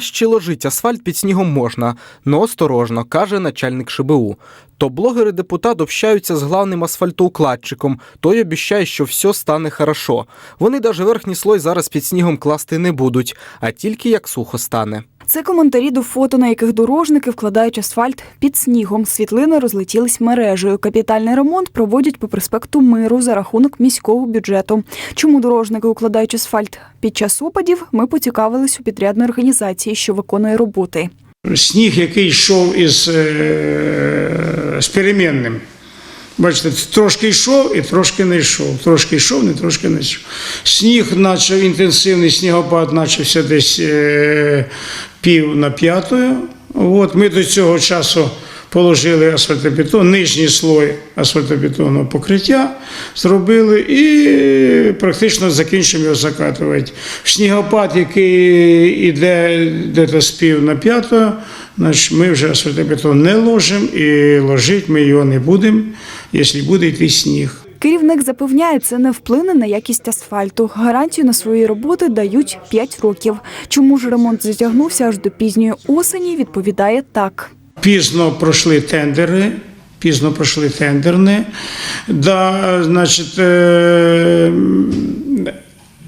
Чи ложить асфальт під снігом можна, но осторожно, каже начальник ШБУ. То блогери депутат общаються з главним асфальтоукладчиком. Той обіщає, що все стане хорошо. Вони даже верхній слой зараз під снігом класти не будуть, а тільки як сухо стане. Це коментарі до фото, на яких дорожники вкладають асфальт під снігом. Світлини розлетілись мережею. Капітальний ремонт проводять по проспекту Миру за рахунок міського бюджету. Чому дорожники укладають асфальт під час опадів? Ми поцікавились у підрядної організації, що виконує роботи. Сніг, який йшов із, е, з перемінним. Бачите, трошки йшов і трошки не йшов. Трошки йшов, не трошки не йшов. Сніг почав інтенсивний снігопад почався десь е, пів на п'ятою. От, ми до цього часу положили асфальтобетон, нижній слой асфальтобетонного покриття зробили і практично закінчимо його закатувати. Снігопад, який йде десь з пів на п'ятою, значить ми вже асфальтобетон не ложимо і ложити ми його не будемо, якщо буде йти сніг. Керівник запевняє, це не вплине на якість асфальту. Гарантію на свої роботи дають 5 років. Чому ж ремонт затягнувся аж до пізньої осені? Відповідає так. Пізно пройшли тендери, пізно пройшли тендерне. Да, значить, е,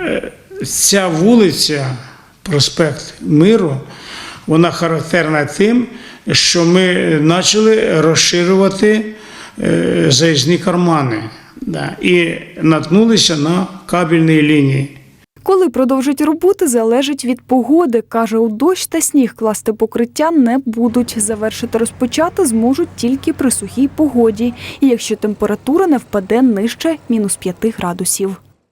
е, ця вулиця, проспект Миру, вона характерна тим, що ми почали розширювати е, заїзні кармани да, і наткнулися на кабельні лінії. Коли продовжать роботи, залежить від погоди. Каже, у дощ та сніг класти покриття не будуть. Завершити розпочати зможуть тільки при сухій погоді, і якщо температура не впаде нижче мінус 5 градусів.